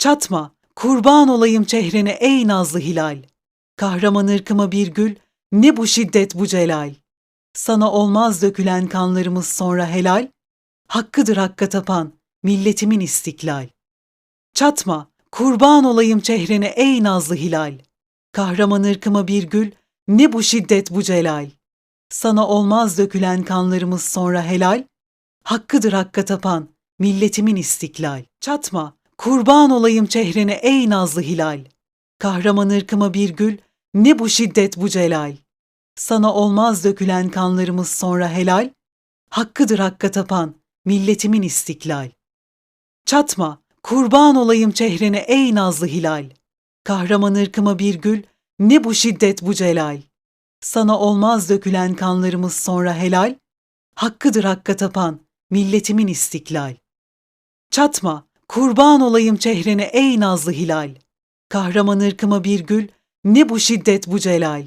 Çatma, kurban olayım çehrene ey nazlı hilal. Kahraman ırkıma bir gül, ne bu şiddet bu celal. Sana olmaz dökülen kanlarımız sonra helal, hakkıdır hakka tapan, milletimin istiklal. Çatma, kurban olayım çehrene ey nazlı hilal. Kahraman ırkıma bir gül, ne bu şiddet bu celal. Sana olmaz dökülen kanlarımız sonra helal, hakkıdır hakka tapan, milletimin istiklal. Çatma, kurban olayım çehrene ey nazlı hilal. Kahraman ırkıma bir gül, ne bu şiddet bu celal. Sana olmaz dökülen kanlarımız sonra helal, hakkıdır hakka tapan, milletimin istiklal. Çatma, kurban olayım çehrene ey nazlı hilal. Kahraman ırkıma bir gül, ne bu şiddet bu celal. Sana olmaz dökülen kanlarımız sonra helal, hakkıdır hakka tapan, milletimin istiklal. Çatma, kurban olayım çehrene ey nazlı hilal. Kahraman ırkıma bir gül, ne bu şiddet bu celal.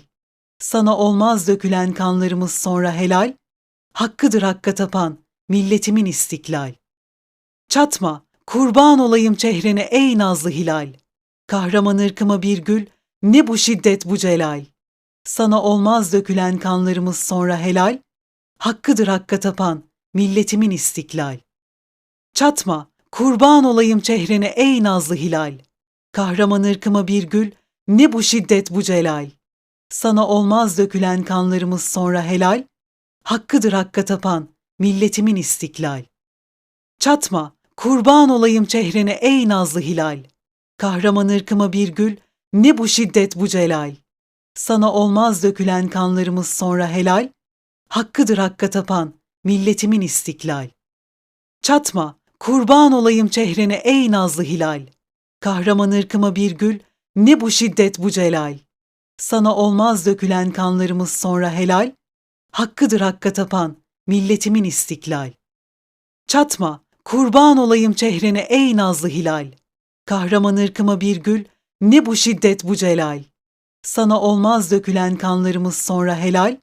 Sana olmaz dökülen kanlarımız sonra helal, hakkıdır hakka tapan, milletimin istiklal. Çatma, kurban olayım çehrene ey nazlı hilal. Kahraman ırkıma bir gül, ne bu şiddet bu celal. Sana olmaz dökülen kanlarımız sonra helal, hakkıdır hakka tapan, milletimin istiklal. Çatma, kurban olayım çehrene ey nazlı hilal. Kahraman ırkıma bir gül, ne bu şiddet bu celal. Sana olmaz dökülen kanlarımız sonra helal, hakkıdır hakka tapan, milletimin istiklal. Çatma, kurban olayım çehrene ey nazlı hilal. Kahraman ırkıma bir gül, ne bu şiddet bu celal. Sana olmaz dökülen kanlarımız sonra helal, hakkıdır hakka tapan, milletimin istiklal. Çatma, kurban olayım çehrene ey nazlı hilal. Kahraman ırkıma bir gül, ne bu şiddet bu celal. Sana olmaz dökülen kanlarımız sonra helal, hakkıdır hakka tapan, milletimin istiklal. Çatma, kurban olayım çehrene ey nazlı hilal. Kahraman ırkıma bir gül, ne bu şiddet bu celal. Sana olmaz dökülen kanlarımız sonra helal,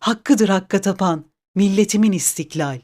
hakkıdır hakka tapan, milletimin istiklal.